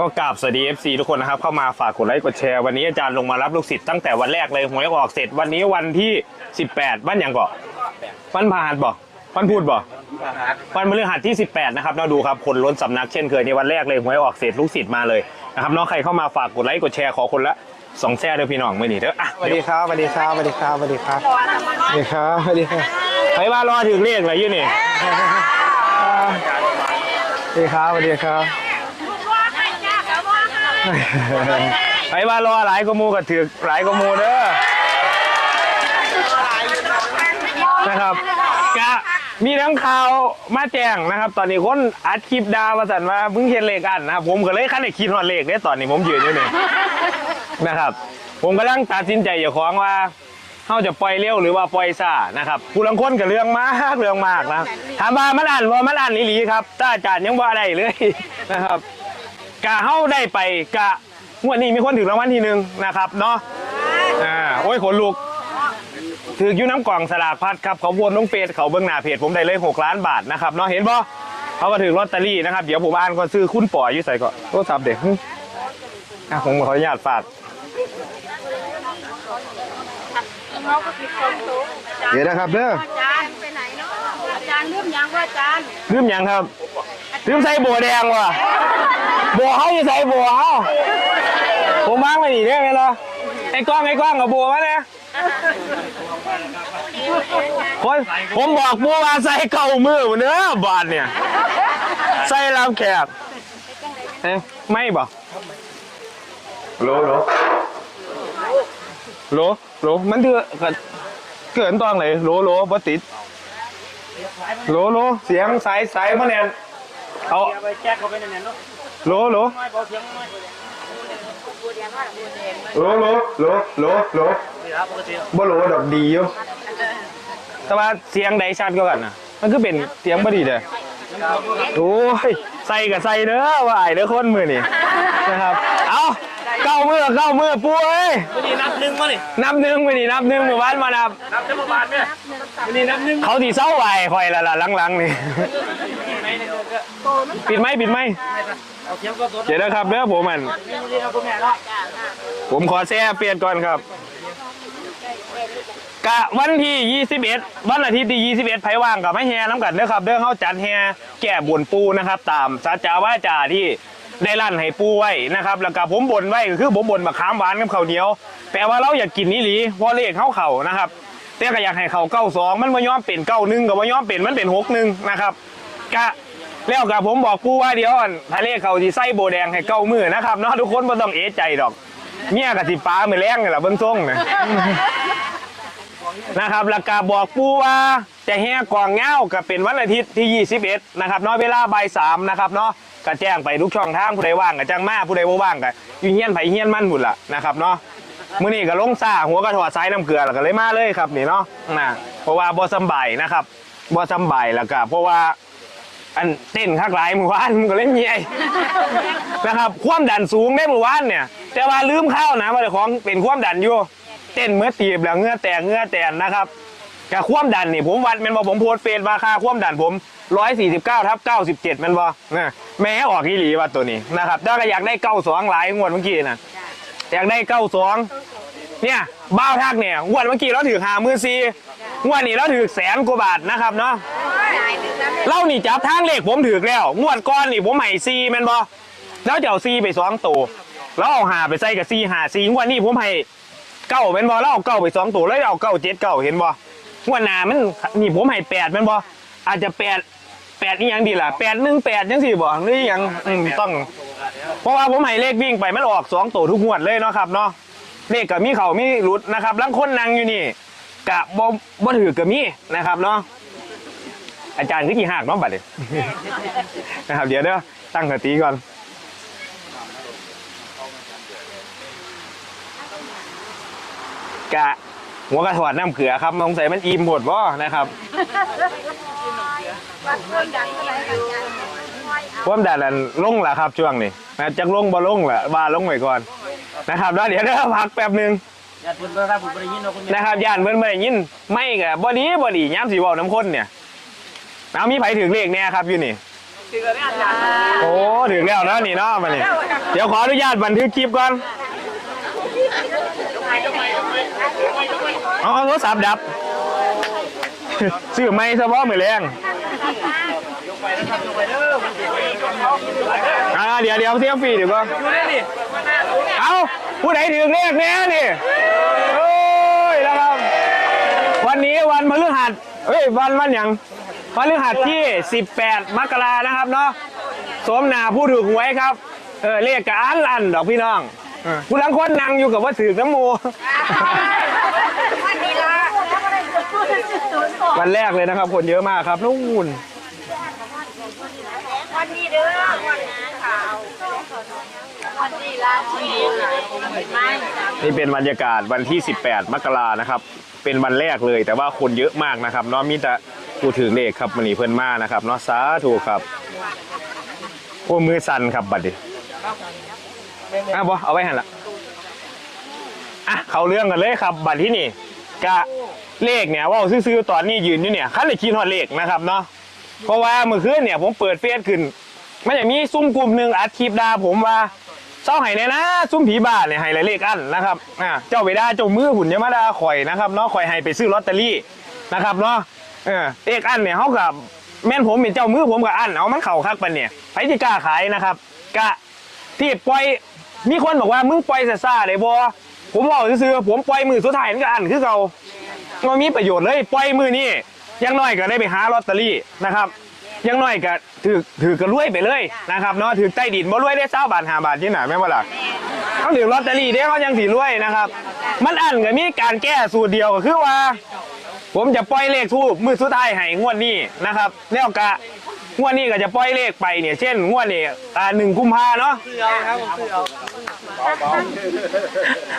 ก็กราบสวัสดี FC ทุกคนนะครับ เข้ามาฝากกดไลค์กดแชร์วันนี้อาจารย์ลงมารับลูกศิษย์ตั้งแต่วันแรกเลยหวยออกเสร็จวันนี้วันที่ 18วันอย่างก่อวันพฤหัสบ่วันพูดบ่วันพฤหัสที่ 18 นะครับเราดูครับคนล้นสำนักเช่นเคยในวันแรกเลยหวยออกเสร็จลูกศิษย์มาเลยนะครับน้องใครเข้ามาฝากกดไลค์กดแชร์ขอคนละสองแชร์เด้อพี่น้องไม่หนีเด้ออะสวัสดีครับสวัสดีครับสวัสดีครับสวัสดีครับสวัสดีครับสวัสดีครับไปว่ารอถึงเลขอะไรอยู่นี่สวัสดีครับสวัสดีครับ ไปว่ารอหลายกมูกับถือหลายกมูเด้อนะครับกะมีทั้งข่าวมาแจ้งนะครับ ตอนนี้คนอัดคลิปดามาสั่นว่าเพิ่งเห็นเลขอันนะครับผมก็เลยขั้นในคิดหอดเลขเนี่ยตอนนี้ผมยืนอยู่นี่นะครับ ผมกำลังตัดสินใจอยู่ของว่าเขาจะปล่อยเร็วหรือว่าปล่อยซ่านะครับผู้ลังคนกับเรื่องมากเรื่องมากนะถามว่ามันอ่านว่ามันอ่านอีหลีครับถ้าอาจารย์ยังว่าได้เลยนะครับ กะเฮาได้ไปกะงวดนี้มีคนถึงรางวัลที่หนึ่งนะครับเนาะอ่าโอ้ยขนลุกถืออยู่น้ำกล่องสลากพัดครับเขาวนลงเฟซเขาเบื้องหน้าเพจผมได้เลย 6 ล้านบาทนะครับเนาะเห็นปะเขาก็ถือลอตเตอรี่นะครับ เดี๋ยวผมอ่านก่อนซื้อคุณปล่อยอยู่ใส่ก่อนโทรศัพท์เด็กอะผมขออนุญาตฝากเดี๋ยวนะครับเด้ออาจารย์ไปไหนเนาะอาจารย์เรื่องยังว่าอาจารย์ลืมยังครับ ลืมใส่บัวแดงว่ะบัวเขาอยู่ใส่บัวเขาผมวางไว้นี่ได้ไหมล่ะไอ้กล้องไอ้กล้องกับบัวมาเนี่ยคนผมบอกบัวว่าใส่เก่ามือเนื้อบาทเนี่ย ใส่ลำแขกเอ๊ะไม่บอกโหลโหลโหลโหลมันเถื่อเกิดเกินตองเลยโหลโหลบ่ติดโหลโหลเสียงสายสายมาแนน เอา ไปแจ้งเขาไปในนั้นเนาะโหลโหลไม่เบาเสียงไม่โหลโหลโหลโหลโหลนี่ครับปกติบ่โหลดอกดีอยู่แต่ว่าเสียงใดชัดก็กันนะมันคือเป็นเสียงบ่ดีเด้อโอ้ยใส่กับใส่เด้อว่าไอ้เด้อคนมือนี่นะครับ เอาเก้ามือเก้ามือปูเอ้ยวันนี้นับหนึ่งมานี่นับหนึ่งไปนี่นับหนึ่งหมู่บ้านมานับนับเจ้าบาทเนี่ยวันนี้นับหนึ่งเขาตีเศร้าไหวคอยละละหลังๆนี่ไหนเนี่ยก็ ปิดไหมปิดไหมเอาเสียงก็ตัวเดี๋ยวนะครับเด้อผมมันนี่เราคุณแม่ละผมขอแซ่เปลี่ยนก่อนครับ กะวันที่ 21 วันอาทิตย์ที่ 21ไผว่างกับไม่แฮน้ำกันเด้อครับ เด้อเขาจัดแฮแก่บุญปูนะครับ ตามสัจจาวาจาที่ได้ลั่นให้ปูไว้นะครับ แล้วก็ผมบนไว้ก็คือผมบนมะขามหวานกับข้าวเหนียว แปลว่าเราอยากกินนี่หลีเพราะเลขเข้าเข่านะครับแต่ก็อยากให้เขาเก้าสองมันมาย้อมเป็นเก้าหนึ่งกับมาย้อมเป็นมันเป็นหกหนึ่งนะครับกะ แล้วกับผมบอกปูว่าเดี๋ยวอันทะเลเขาที่ไส้โบแดงให้เก้ามือนะครับเนาะทุกคนไม่ต้องเอะใจดอก เมียกับสิป้ามือแรงนี่แหละเบื้องต้นนะนะครับแล้วก็บอกปูว่าจะแห่กองเงาก็เป็นวันอาทิตย์ที่ 21 นะครับเนาะเวลาบ่ายสามนะครับเนาะก็แจ้งไปทุกช่องทางผู้ใดว่างก็จ้างมาผู้ใดบ่ว่างก็อยู่เฮียนไผเฮียนมันหมดล่ะนะครับเนาะมื้อนี้ก็ลงซ่าหัวก็ถอดสายน้ำเกลือแล้วก็เลยมาเลยครับนี่เนาะนะเพราะว่าบ่สำบายนะครับบ่สำบายแล้วก็เพราะว่า อันเต้นคักหลายมื้อวานมันก็เลยเมียนะครับความดันสูงได้มื้อวานเนี่ย แต่ว่าลืมข้าวนะว่าเจ้าของเป็นความดันอยู่ เต้นเมื่อตีบแล้วเหงื้อแตกเหงื้อแตนนะครับกับความดันนี่ผมวัดแมันบอผมโพสเฟซมาค่าความดันผม149ทับ97แมันบอนะแม่ออกอีหลีว่าตัวนี้นะครับถ้าก็อยากได้92หลายงวดเมื่อกี้นะอยากได้92เนี่ยบ้าทักเนี่ยงวดเมื่อกี้เราถือหามือซีงวดนี้เราถือแสนกว่าบาทนะครับเนาะ เล่านี่จับทางเลขผมถือแล้ว งวดก้อนนี่ผมให้ซีแมนบอแล้วจะเอาซีไปสองตัวแล้วเอาหาไปใส่กับซีหาซีงวดนี้ผมให้เก้าเป็นบอแล้วเอาเก้าไปสองตัวแล้วเอาเก้าเจ็ดเก้าเห็นบอหัวหน้ามันนี่ผมให้แปดเป็นบออาจจะแปดแปดนี่ยังดีล่ะแปดหนึ่งแปดยังสี่บอหรือยังต้อง เพราะว่าผมให้เลขวิ่งไปมันออกสองตัวทุกงวดเลยเนาะครับเนาะเลขกับมีเขามีรุดนะครับลังคนนังอยู่นี่กะบ่บ่ถือกับมีนะครับเนาะ อาจารย์คือกี่หักเนาะบัดนี้ นะครับเดี๋ยวเด้อตั้งสติก่อน กะหัวกระถอดน้ำเกลือครับสงสัยมันอิ่มหมดบ่นะครับวัดเรื่องดังเท่าไหร่กันอาจารย์ความดันนั้นลงแล้วครับช่วงนี้นะจักลงบ่ลงแหละว่าลงไว้ก่อนนะครับแล้วเดี๋ยวเด้อพักแป๊บหนึง ญาติเพื่อนถ้าผมไปยินเราคุณแม่ นะครับย่านเพิ่นบ่ได้ยินไม่กะบ่ดีบ่ดียามสิเว้าน้ำข้นเนี่ย เอามีไผถึงเลขแน่ครับอยู่นี่โอ้ถึงแล้วนะนี่เนาะมานี่เดี๋ยวขออนุญาตบันทึกคลิปก่อนเอาเอาโทรศัพท์ดับ ซื้อไม่เฉพาะมือแรงอ่าเดี๋ยวเดี๋ยวเที่ยวฟรีเดี๋ยวก่อนเอาผู้ใดถึงเลขเนี้ยนี่โอ้ยแล้วครับ วันนี้วันพฤหัสเฮ้ยวันวันหยัง พฤหัสที่ 18 มกรานะครับเนาะสวมหนาผู้ถูกหวยครับ เออเลขกับอันอันดอกพี่น้องเออผู้ลังคนนั่งอยู่กับว่าถือน้ำหมูวันนี้ละวันแรกเลยนะครับ คนเยอะมากครับนู่นวันนี้เด้อวันนี้ขาววันนี้ละวันนี้ไม่นี่เป็นบรรยากาศวันที่ 18 มกรานะครับ เป็นวันแรกเลยแต่ว่าคนเยอะมากนะครับเนาะมีแต่ ผู้ถือเลขครับมันนี่เพื่อนมานะครับเนาะสาธุครับโอ้มือสั่นครับบัดดิอะบอเอาไว้หันละอะเขาเรื่องกันเลยครับ บัดที่นี่กะเลขเนี่ยว่าซื้อๆตอนนี้ยืนอยู่เนี่ยคันเลยคิดฮอดเลขนะครับเนาะเพราะว่าเมื่อคืนเนี่ยผมเปิดเฟซขึ้นมันจะมีซุ่มกลุ่มหนึ่งอัดคลิปดาผมว่าเศร้าไห้เนี่ยนะ ซุ่มผีบ้าเนี่ยไห้หลายเลขอันนะครับอ่าเจ้าไปด่าเจ้ามือหุ่นยามาดาข่อยนะครับเนาะข่อยให้ไปซื้อลอตเตอรี่นะครับเนาะ เออเลขอันเนี่ยเขากับแม่นผมเป็นเจ้ามือผมกับอันเอามันเข่าคักปันเนี่ยไผที่กล้าขายนะครับกะที่ปล่อยมีคนบอกว่ามึงปล่อยซ่าๆเลยบอผมบอกซื้อผมปล่อยมือสุดท้ายนี่ก็อันคือเก่ามันมีประโยชน์เลยปล่อยมือนี่ยังน้อยก็ได้ไปหาลอตเตอรี่นะครับยังน้อยก็ถือถือกระรวยไปเลยนะครับเนาะถือใต้ดินบ่รวยได้เศร้าบาทหาบาทที่ไหนแม่บ่ล่ะเขาถือลอตเตอรี่ได้เขายังสีรวยนะครับ มันอันก็มีการแก้สูตรเดียวก็คือว่า ผมจะปล่อยเลขทูบมือสุดท้ายให้งวดนี้นะครับแล้วก็งวดนี้ก็จะปล่อยเลขไปเนี่ยเช่นงวดนี้อ่าหนึ่งกุมภาเนาะ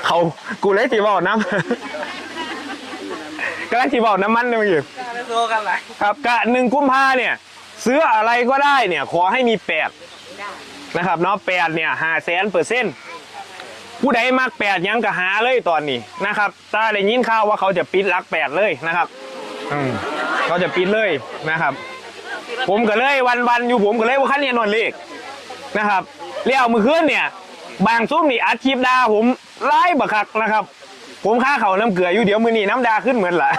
เขากูเลยตีบอกน้ำกำลังตีบอกน้ำมันเลยเมื่อกี้โซกันหลครับกะหนึ่งกุมภาเนี่ยซื้ออะไรก็ได้เนี่ยขอให้มีแปดนะครับเนาะแปดเนี่ยหาแสนเปอร์เซ็นต์ ผู้ใดมากแปดยังก็หาเลยตอนนี้นะครับตาได้ยินข่าวว่าเขาจะปิดลักแปดเลยนะครับ อืมเขาจะปิดเลยนะครับ ผมก็เลยวันวันๆอยู่ผมก็เลยว่าขั้นเรียนนอนเลขนะครับเลี้ยวมือขึ้นเนี่ย บางซุ้มนี่อัดคลิปดาผมไล่บักคักนะครับ ผมค่าเขาน้ำเกลืออยู่เดี๋ยวมือนี่น้ำดาขึ้นเหมือนละ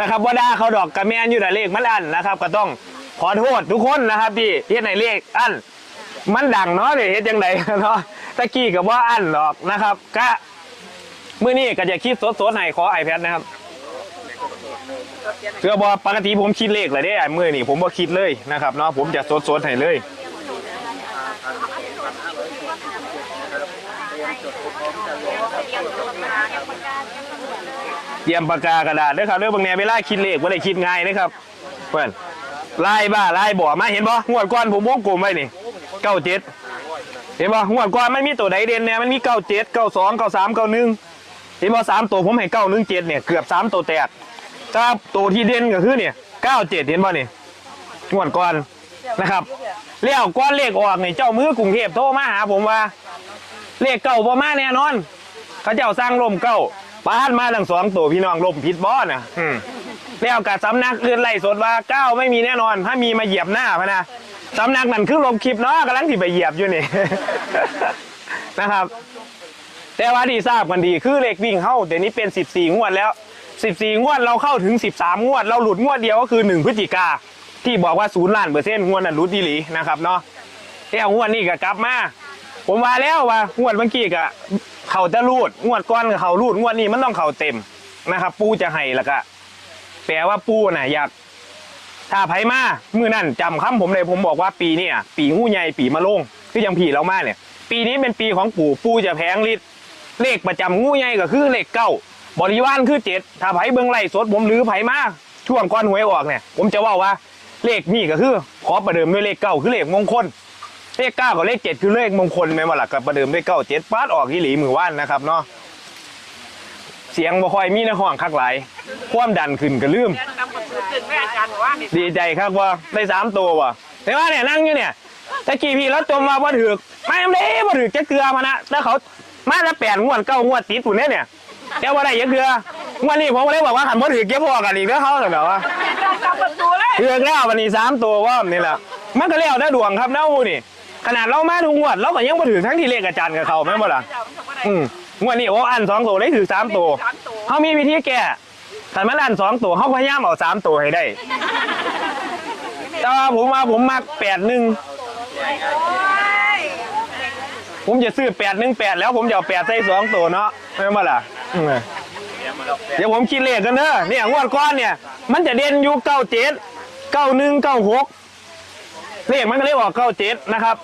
นะครับว่าดาเขาดอกกระแมนอยู่แต่เลขมันอันนะครับ ก็ต้องขอโทษทุกคนนะครับที่เฮ็ดในเลขอัน มันดังเนาะเดี๋ยวเฮ็ดยังไงเนาะตะกี้กับว่าอันหรอกนะครับ ก็มือนี้ก็จะคิดสดๆให้ขอไอแพดนะครับเชื่อบ่ปกติผมคิดเลขเลยเด้ไอ้มือนี่ผมบ่คิดเลยนะครับเนาะผมจะสดๆให้เลยเตรียมปากกากระดาษด้วยครับเรื่องบางแนวเวลาคิดเลขว่าได้คิดง่ายนะครับเพื่อนไล่บ้าไล่บ่อมาเห็นบ่งวดก้อนผมวงกลมไว้นี่ เก้าเจ็ดเห็นบ่งวดก้อนมันมีตัวใดเด่นเนี่ยมันมีเก้าเจ็ดเก้าสองเก้าสามเก้าหนึ่งเห็นบ่สามตัวผมให้เก้าหนึ่งเจ็ดเนี่ยเกือบสามตัวแตกถ้าตัวที่เด่นก็คือเนี่ยเก้าเจ็ดเห็นบ่นี่งวดก้อนนะครับเลี้ยวก้อนเลขออกนี่เจ้ามือกรุงเทพโทรมาหาผมว่า เลขเก้าบ่มาแน่นอน เขาเจ้าสร้างร่มเก้าบ้านมาทั้งสองตัวพี่น้องร่มผิดบ่อน่ะอืมแล้วกับสำนักอื่นไล่สดว่าเก้าไม่มีแน่นอน ถ้ามีมาเหยียบหน้าพะนะ สำนักนั้นคือลมคลิปเนาะกำลังที่ไปเหยียบอยู่นี่ นะครับ แต่ว่าที่ทราบกันดีคือเลขวิ่งเข้าเดี๋ยวนี้เป็น 14 งวดแล้ว 14 งวดเราเข้าถึง 13 งวด เราหลุดงวดเดียวก็คือ 1 พฤศจิกาที่บอกว่าศูนย์ล้านเปอร์เซ็นต์งวดนั้นหลุดดีหลีนะครับเนาะแล้วงวดนี้ก็กลับมา ผมว่าแล้วว่างวดเมื่อกี้ก็เขาจะรูดงวดก้อนกับเขารูดงวดนี้มันต้องเขาเต็มนะครับ ปูจะให้แล้วก็แปลว่าปูน่ะอยาก ถ้าไผมามือนั่นจำคำผมเลยผมบอกว่าปีเนี้ปีงูใหญ่ปีมะโรงคือยังผีเรามาเนี่ย ปีนี้เป็นปีของปู่ปู่จะแพงฤทธิ์เลขประจำงูใหญ่ก็คือเลขเก้าบริวารคือเจ็ดถ้าไผเบิ้งไล่สดผมหรือไผมาช่วงก้อนหวยออกเนี่ย ผมจะว่าว่าเลขนี่ก็คือขอประเดิมด้วยเลขเก้าคือเลขมงคล เลขเก้ากับเลขเจ็ดคือเลขมงคลไหมมาหลักกับประเดิมด้วยเก้าเจ็ดปาดออกอีหลีมือว่านนะครับเนาะ เสียงบ่ค่อยมีในห้องคักหลาย ความดันขึ้นก็ลืมดีใจครับว่าได้สามตัวว่ะแต่ว่าเนี่ยนั่งอยู่เนี่ยตะกี้พี่แล้วจมมาว่าถือกไม่ทำได้ว่าถือกจะเกลือมานะแล้วเขามาแล้วแปดงวดเก้างวดติดปุ่นเนี่ยเนี่ยแต่ว่าได้ยังเกลืองวดนี้ผมก็เลยบอกว่าหันว่าถือเก็บพอกันอีกแล้วเขาเหรอวะกลับประตูแล้วเลือกแล้ววันนี้สามตัวว่านี่แหละมันก็แล้วได้ดวงครับเน่านี่ ขนาดเรามาทุกงวดเราก็ยังมาถือทั้งที่เลขอาจารย์กับเขาแม่นบ่ล่ะเจ้ามันทำอะไรอืม งวดนี้โอ้อันสองตัวได้ถือสามตัวสามตัวเขามีวิธีแก้แต่มันอันสองตัวเขาพยายามเอาสามตัวให้ได้ แต่ว่าผมมาผมมาแปดหนึ่งผมจะซื้อแปดหนึ่งแปดแล้วผมจะเอาแปดใส่สองตัวเนาะไม่มาล่ะอืมเดี๋ยวผมคิดเลขกันเนอะเนี่ยงวดก้อนเนี่ย มันจะเด่นอยู่เก้าเจ็ดเก้าหนึ่งเก้าหกเลขมันก็เลขออกเก้าเจ็ดนะครับ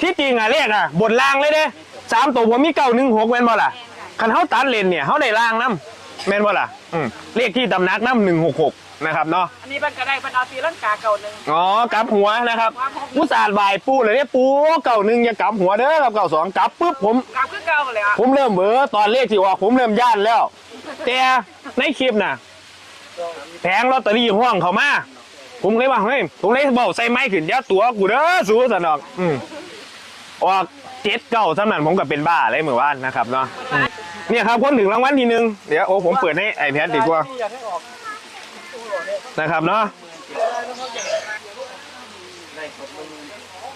ที่จริงอะเลขอะบนล่างเลยเด้ สามตัวผมมีเก้าหนึ่งหกแม่นบ่ล่ะคันเขาตัดเลนเนี่ยเขาได้ล่างน้ำแม่นบ่ล่ะอืมเลขที่ตำนักน้ำหนึ่งหกหกนะครับเนาะอันนี้มันก็ได้บรรดาตีลังกาเก่าหนึ่งอ๋อกลับหัวนะครับอุตส่าห์บายปูเลยเนี่ยปูเก่าหนึ่งอย่ากลับหัวเด้อกับเก่าสองกลับปุ๊บผมกลับขึ้นเก่าเลยอะผมเริ่มเบอตอนเลขที่ออกผมเริ่มย่านแล้ว แต่ในคลิปน่ะแผงลอตเตอรี่ห้องเขามาผมเลยว่าเฮ้ยผมเลยบอกใส่ไม้ขึ้นยัดตัวกูเด้อสู้สนอกอืมออก เจ็ดเก้าสำนันผมก็เป็นบ้าเลยเหมือนว่านนะครับเนาะอืมเนี่ยครับคนถึงรางวัลที่หนึ่งเดี๋ยวโอ้ผมเปิดให้ไอแพดดีกว่าอยากให้ออกนะครับเนาะ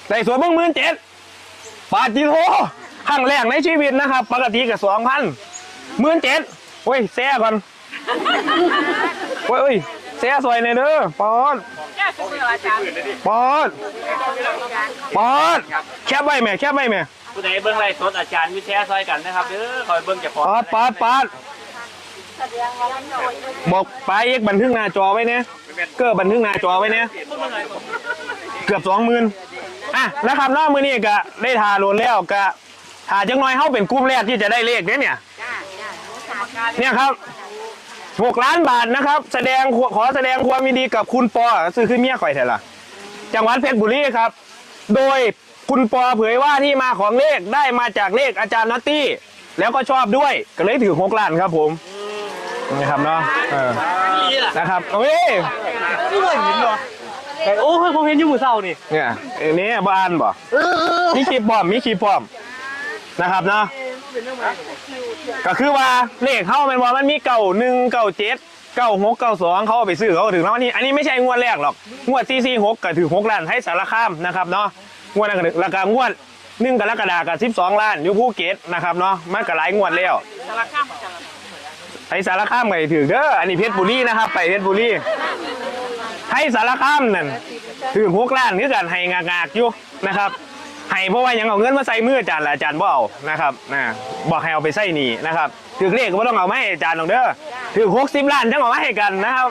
ได้สวนเบิ่งหมื่นเจ็ดบาทจีโทครั้งแรกในชีวิตนะครับ ปกติกับสองพันหมื่นเจ็ดโอ้ยแซ่ก่อนโอ้ยโอ้ยแซ่สวยเลยเด้อปอนแค่ซื้ออาจารย์ปอนปอนแคบไว้แม่แคบไว้แม่ ผู้ใดเบิ่งไรสดอาจารย์วิแชร์ซอยกันนะครับเด้อคอยเบิ่งเจะพอปาดปาดปาดบอกไปเอกบันทึกหน้าจอไว้เนี่ยเกอร์บันทึกหน้าจอไว้เนี่ยเกือบสองหมื่นอะนะครับนอกมือนี่ก็ได้ทาโลนแล้วก็ทาจังน้อยเข้าเป็นกลุ่มแรกที่จะได้เลขเนี่ยเนี่ยเนี่ยครับหกล้านบาทนะครับ แสดงขอแสดงความยินดีกับคุณปอซื้อขึ้นเมียข่อยเถอะล่ะจังหวัดเพชรบุรีครับ โดย คุณปอเผยว่าที่มาของเลขได้มาจากเลขอาจารย์นัตตี้ แล้วก็ชอบด้วยก็เลยถือหกล้านครับผมนะครับเนาะเออนะครับโอ้ยไม่เคยเห็นหรอแต่โอ้ยผมเห็นอยู่มือเศร้านี่เนี่ยอันนี้บ้านบ่มีคลิปปลอมมีคลิปปลอมนะครับเนาะก็คือว่าเลขเข้ามันว่ามันมีเก่าหนึ่งเก่าเจ็ดเก้าหกเก้าสองเขาเอาไปซื้อเขาก็ถึงแล้วนี่อันนี้ไม่ใช่งวดแรกหรอกงวดซีซีหกก็ถือหกล้านให้สารคามนะครับเนาะ งวดนั้นก็ถึงราคางวดหนึ่งกรกฎาคมกับสิบสองล้านอยู่ภูเก็ตนะครับเนาะมันก็หลายงวดแล้วสารข้ามให้สารคามไปถือเด้ออันนี้เพชรบุรีนะครับ ไปเพชรบุรีให้สารคามนั่นถือหกล้านคือกันให้งากๆอยู่นะครับให้เพราะว่ายังเอาเงินมาใส่มืออาจารย์ละอาจารย์บ่เอานะครับนะบอกให้เอาไปใส่หนีนะครับถือเลขก็บ่ต้องเอามาให้อาจารย์หรอกเด้อถือหกสิบล้านจังเอามาให้กันนะครับ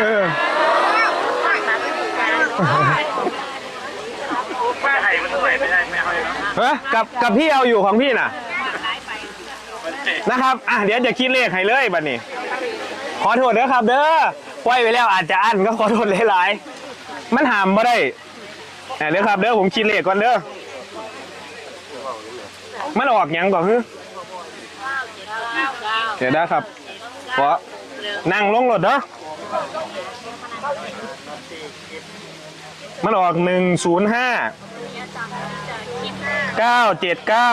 เออ ไม่ให้มันเท่าไหร่ไม่ได้ไม่ เฮ้ยกับกับพี่เอาอยู่ของพี่น่ะ นะครับ อะเดี๋ยวจะคิดเลขให้เลยบัดนี้ ขอโทษเด้อครับ เด้อปล่อยไปแล้วอาจจะอั้นก็ขอโทษหลายๆ มันหามมาได้อะเด้อครับ เด้อผมคิดเลขก่อนเด้อ มันออกยังก่อนฮึเดี๋ยวนะครับขอนั่งลงรถเด้อมันออกหนึ่งศูนย์ห้า เก้าเจ็ดเก้า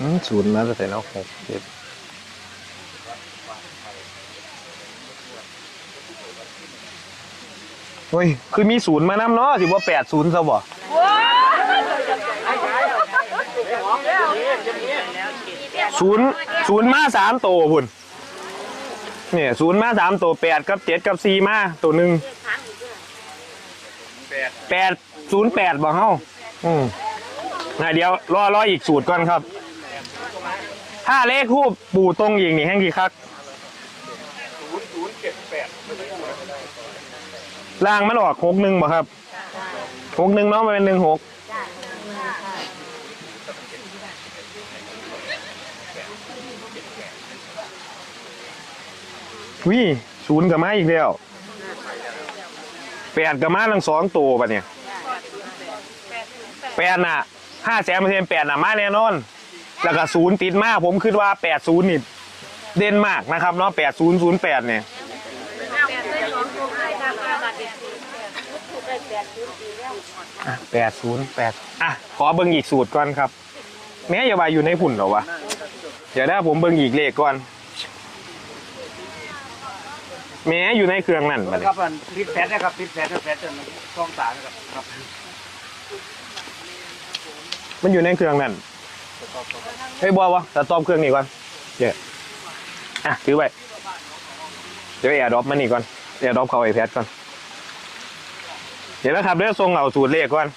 อืมศูนย์มาแต่แล้วหกเจ็ดเฮ้ย คือมีศูนย์มานำเนาะสิว่าแปดศูนย์ซะบ่ศูนย์ศูนย์มาสามตัวพุ่น เนี่ยศูนย์มาสามตัวแปดกับเจ็ดกับสี่มาตัวหนึ่งแปดศูนย์แปดบ่เฮ้าอืมนะเดี๋ยวรอรออีกสูตรก่อนครับ ถ้าเลขคู่ปู่ตรงยิงนี่แห้งกี่คักล่างมันออกหกหนึ่งบ่ครับหกหนึ่งเนาะมันเป็นหนึ่งหก วิศูนย์กับมาอีกแล้วแปดกับมาทั้งสองตัวปะเนี่ยแปดน่ะห้าแสนเปอร์เซ็นต์แปดน่ะมาแน่นอน แล้วก็ศูนย์ติดมากผมคิดว่า80นี่เด่นมากนะครับเนาะ8008เนี่ยอะ80 8อะ ขอเบิ่งอีกสูตรก่อนครับ แม้อย่าว่าอยู่ในผุ่นเหรอวะ เดี๋ยวนะผมเบิ่งอีกเลขก่อน แหม้อยู่ในเครื่องนั่นบัดนี้ครับมันพิษแฟตนะครับพิษแฟตแฟตจนช่องตานะครับครับมันอยู่ในเครื่องนั่นเฮ้ยบอวะแต่ตอมเครื่องนี้ก่อนเดี๋ยวอะถือไว้เดี๋ยวแอร์ดรอปมันนี่ก่อนแอร์ดรอปเข้าไอแพดก่อนเดี๋ยวนะครับเดี๋ยวส่งเอาสูตรเลขก่อน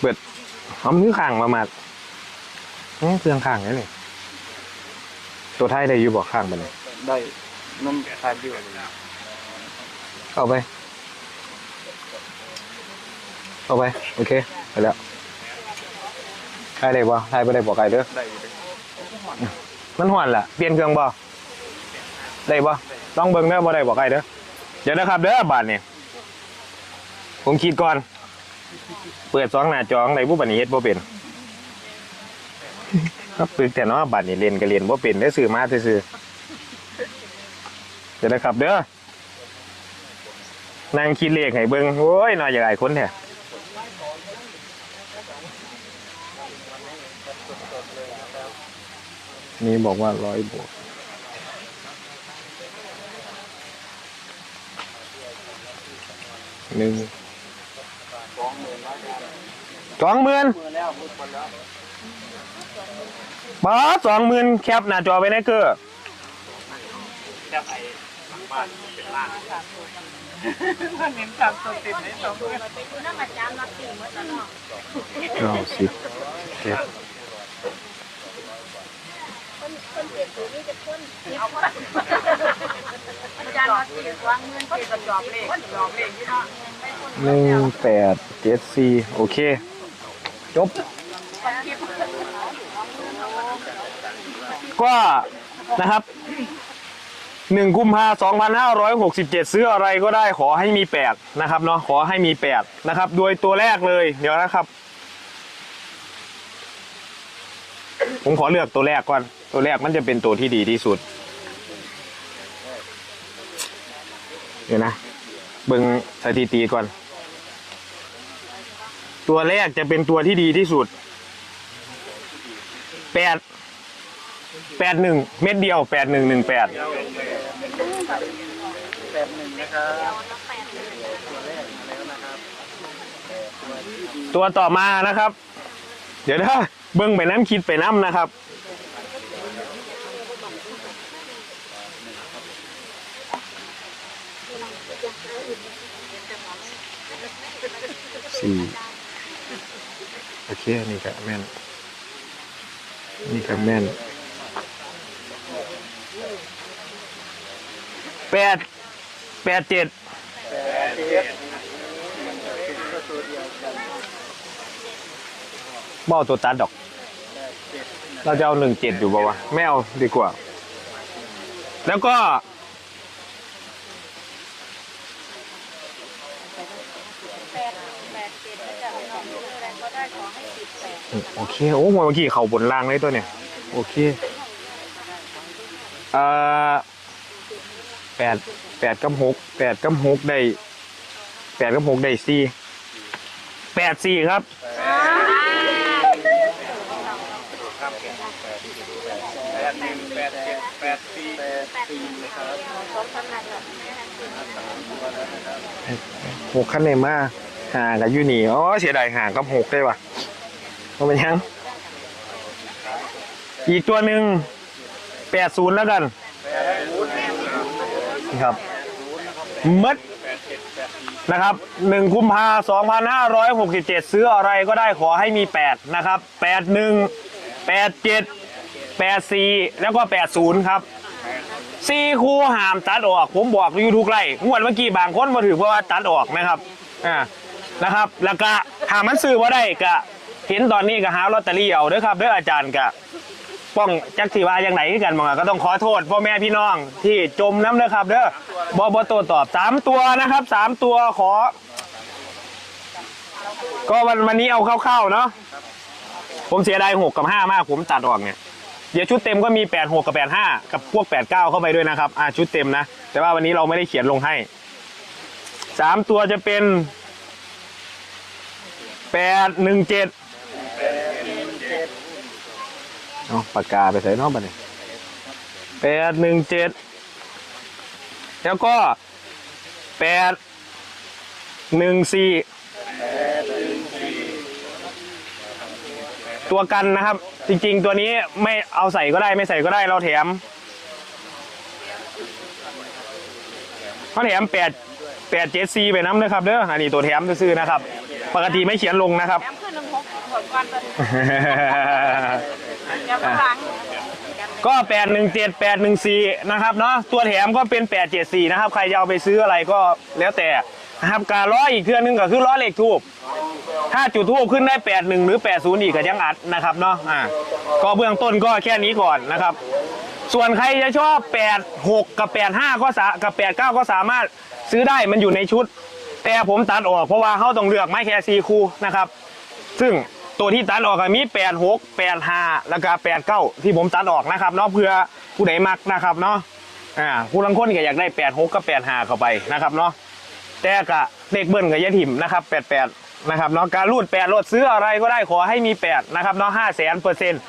เปิดเอามือข้างมามาอื้อเครื่องข้างนี่นี่ ตัวไทยได้อยู่บอกข้างมันเลยได้น้ำทานอยู่เอาไป เอาไป โอเค ไปแล้วใครได้บ่ใครไม่ได้บอกใครเด้อ ได้มันหวนล่ะ เปลี่ยนเครื่องบ่ได้บ่ลองเบิ่งเด้อบ่ได้บอกใครเด้อ เดี๋ยวนะครับเด้อบาทนี่ผมคิดก่อน เปิดสองหน้าจอของไหนผู้บัดนี้เฮ็ดบ่เป็น ครับปึกแต่นาะบัดนี้เรียนก็เรียนบ่าเป็นได้ซื้อมาซื่อเดี๋ยวนะครับเด้อนั่งคิดเลขให้เบิ่งโอ้ยน่าอย่ากอายคนแท้นี่บอกว่าร้อยบวกหนึ่งสองหมื่น บาสสองหมื่นแคปหน้าจอไปนะเกอร์แค่ไอ้บ้านเป็นล่างเน้นกับตัวติดในสองคนคุณน่ามาจ้างนักตีหมดแล้วเนาะเก้าสิบเจ็ดอาจารย์นักตีวางเงินที่กระจอบเลขกระจอบเลขที่เนาะหนึ่งแปดเจ็ดสี่โอเค จบ ก็นะครับหนึ่งกุมภาสองพันห้าร้อยหกสิบเจ็ดซื้ออะไรก็ได้ขอให้มีแปดนะครับเนาะขอให้มีแปดนะครับ โดยตัวแรกเลยเดี๋ยวนะครับ ผมขอเลือกตัวแรกก่อน ตัวแรกมันจะเป็นตัวที่ดีที่สุดเดี๋ยวนะเบิ่งสถิติก่อน ตัวแรกจะเป็นตัวที่ดีที่สุดแปด แปดหนึ่งเม็ดเดียวแปดหนึ่งหนึ่งแปดแบบหนึ่งนะครับตัวต่อมานะครับ เดี๋ยวนะเบิ่งไปน้ำคิดไปน้ำนะครับ สี่โอเค นี่ก็แม่น นี่ก็แม่น แปดแปดเจ็ดบ่าตัวตัดดอก เราจะเอาหนึ่งเจ็ดอยู่ป่าวะไม่เอาดีกว่า แล้วก็ แปดแปดเจ็ดแล้วจะเอาน้องอะไรก็ได้ขอให้ติดแปดโอเค โอ้เมื่อกี้เขาบนล่างเลยตัวเนี่ย โอเค เอ่อ ดแปดกับหกแปดกับหกได้แปดกับหกได้สี่แปดสี่ครับหนึ่งแนะครับหกขั้นมาหากับยูนี่อ๋อเสียดายหากับหกได้ว่ะมันเป็นยังอีกตัวหนึ่งแปดศูนย์แล้วกัน ครับมัดนะครับหนึ่งกุมภาสองพันห้าร้อยหกสิบเจ็ดซื้ออะไรก็ได้ขอให้มีแปดนะครับแปดหนึ่งแปดเจ็ดแปดสี่แล้วก็แปดศูนย์ครับสี่คู่หามตัดออกผมบอกอยู่ทุกไร่งวดเมื่อกี้บางคนมาถือเพราะว่าตัดออกนะครับอ่านะครับ แล้วก็หามันซื้อว่าได้ก็เห็นตอนนี้ก็หาลอตเตอรี่เอาเด้อครับเด้ออาจารย์ก็ ป้องจักสีว่าอย่างไหนคือกันบ้างอะก็ต้องขอโทษพ่อแม่พี่น้องที่จมน้ำเด้อครับเด้อบอบโตตอบสามตัวนะครับสามตัวขอ ก็วันวันนี้เอาเข้าๆเนาะผมเสียดายหกกับห้ามากผมตัดออกเนี่ยเดี๋ยวชุดเต็มก็มี8 6กับ8 5กับพวก8 9เก้าเข้าไปด้วยนะครับอ่าชุดเต็มนะแต่ว่าวันนี้เราไม่ได้เขียนลงให้3ตัวจะเป็น8 1 7 เอาปากกาไปใส่เนอกบัดนี้แปดหนึ่งเจ็ดแล้วก็แปดหนึ่งสี่ตัวกันนะครับ จริง ๆ ตัวนี้ไม่เอาใส่ก็ได้ไม่ใส่ก็ได้เราแถมเขาแถมแปดแปดเจ็ดซีไปน้ำนะครับเด้ออันนี้ตัวแถมซื้อๆนะครับ ปกติไม่เขียนลงนะครับแอมขึ้นหนึ่งหกหกวันเป็น แอมข้างหลังก็817 814นะครับเนาะตัวแถมก็เป็น874นะครับ ใครจะเอาไปซื้ออะไรก็แล้วแต่นะครับการล้ออีกเครื่องนึงก็คือล้อเหล็กทูบถ้าจุดทูบขึ้นได้81หรือ80อีกก็ยังอัดนะครับเนาะอ่าก็เบื้องต้นก็แค่นี้ก่อนนะครับ ส่วนใครจะชอบ86กับ85ก็สากับ89ก็สามารถซื้อได้มันอยู่ในชุด แต่ผมตัดออกเพราะว่าเขาต้องเลือกไม้แค่ซีคูนะครับ ซึ่ง ตัวที่ตัดออกก็มี86 85แล้วก็89ที่ผมตัดออกนะครับเนาะเพื่อผู้ใดมักนะครับเนาะอ่าผู้ลังคนก็อยากได้86กับ85เข้าไปนะครับเนาะแต่กะเลขเบิ้ลกับยาถิ่มนะครับ88นะครับเนาะการรูด8รถซื้ออะไรก็ได้ขอให้มี8นะครับเนาะ5แสนเปอร์เซ็นต์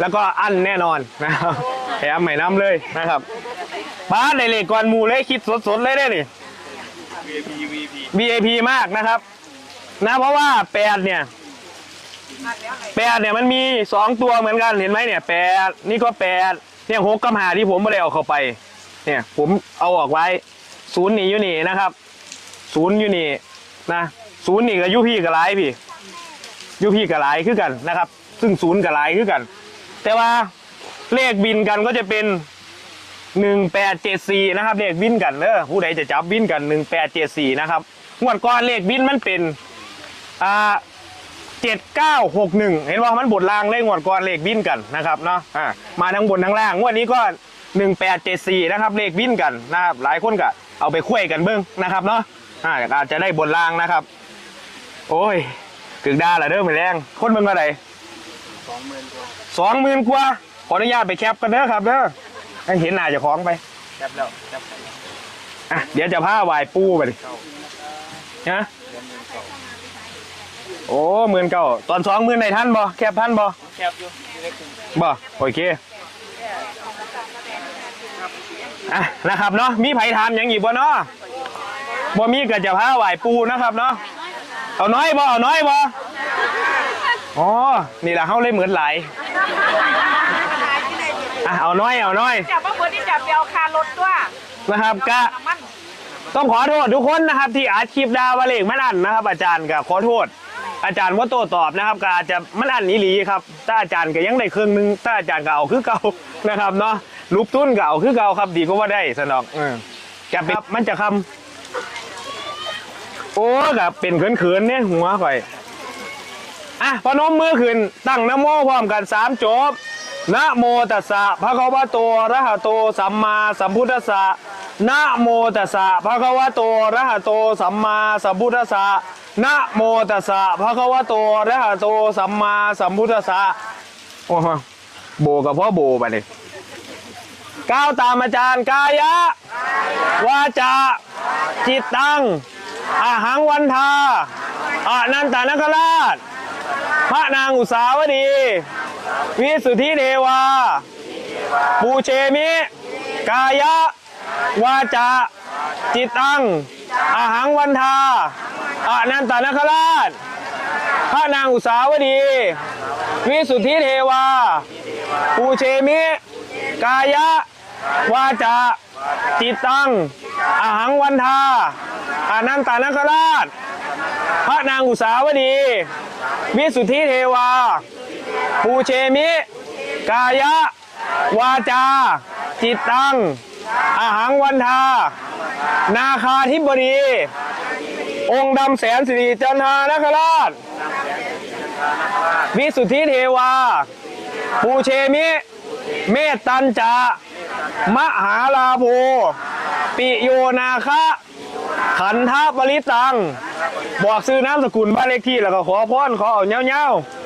แล้วก็อันแน่นอนนะครับแถมใหม่น้ำเลยนะครับบ้านในเลขก่อนหมูเลยคิดสดๆเลยได้นี่ VIP VIP VIP มากนะครับนะเพราะว่าแปดเนี่ย แปดเนี่ยมันมีสองตัวเหมือนกันเห็นไหมเนี่ยแปดนี่ก็แปดเนี่ยหกกับหาที่ผมไม่ได้เอาเข้าไป เนี่ย ผมเอาออกไว้ศูนย์นี่อยู่นี่นะครับศูนย์อยู่นี่นะศูนย์นี่กับยุพี่กับไลพี่ยุพี่กับไลคือกันนะครับ ซึ่งศูนย์กับไลคือกัน แต่ว่าเลขบินกันก็จะเป็นหนึ่งแปดเจ็ดสี่นะครับเลขบินกันเนอะผู้ใดจะจับบินกันหนึ่งแปดเจ็ดสี่นะครับงวดก่อนเลขบินมันเป็นอ่า เจ็ดเก้าหกหนึ่งเห็นว่ามันบทลางเลขงวดก่อนเลขบินกันนะครับเนาะอ่ามาทั้งบนทั้งล่างงวดนี้ก็หนึ่งแปดเจ็ดสี่นะครับเลขบินกันนะครับหลายคนก็เอาไปคุยกันเบิ้งนะครับเนาะอ่าอาจจะได้บนล่างนะครับ โอ้ยกึกดาละเด้อไม่แรงคนเบิ่งอะไรสองหมื่นกว่าขออนุญาตไปแคปกันเด้อครับเด้อให้เห็นหน้าเจะคล้าของไปแคปแล้วแคปอะเดี๋ยวจะพาไหวายปูไปดินะ โอ้หมื่นเก้าตอนสองหมื่นในท่านบ่แคบท่านบ่แคปอยู่อยู่ในกลุ่มบ่โอเคอะนะครับเนาะมีไผถามหยังอีกบ่เนาะบ่มีก็จะพาไหวายปูนะครับเนาะเอาน้อยบ่เอาน้อยบ่อ๋อนี่แหละเขาเลยเหมือนหลายอะเอาน้อยเอาน้อยจับว่าเบอร์ที่จับไปเอาคารถด้วยนะครับก็น้ำมันต้องขอโทษทุกคนนะครับ ที่อาจคลิปดาวาเลขมันอันนะครับ อาจารย์ก็ขอโทษ อาจารย์ว่าโต้ตอบนะครับก็อาจจะมันอันนี้หลีครับถ้าอาจารย์ก็ยังได้ครึ่งหนึงถ้าอาจารย์ก็เอาคือเก่านะครับเนาะลูกตุ้นก็เอาคือเก่าครับ ดีก็ว่าได้สนอกเออจะเป็นมันจะคำโอ้กับเป็นเขินๆเนี่ยหัวข่อยอะพนมมือขึ้นตั้งนะโมพร้อมกันสามจบนะโมตัสสะภะคะวะโตอะระหะโตสัมมาสัมพุทธัสสะนะโมตัสสะภะคะวะโตอะระหะโตสัมมาสัมพุทธัสสะ นะโมตัสสะภะคะวะโตอะระหะโตสัมมาสัมพุทธัสสะโอ้โหโบกับพ่อโบไปเลยก้าวตามอาจารย์กายะ วาจา จิตตังอาหังวันทาอานันตานคราช พระนางอุสาวดี วิสุทธิเทวา ปูเชมิ กายะ วาจา จิตตังอาหังวันทา อานันตนคราช พระนางอุสาวดี วิสุทธิเทวา ปูเชมิ กายะ วาจา จิตตังอาหังวันทาอานันตนคราช พระนางอุสาวดี วิสุทธิเทวา ปูเชมิ กายะ วาจา จิตตังอาหังวันทา นาคาธิบดี องค์ดำแสนสิริจันทานคราช วิสุทธิเทวา ปูเชมิ เมตตันจามหาลาโภปิโยนาคะขันธปริตัง บอกซื้อน้ำสกุลบ้านเลขที่แล้วก็ขอพรขอเอาเงี้ยวๆ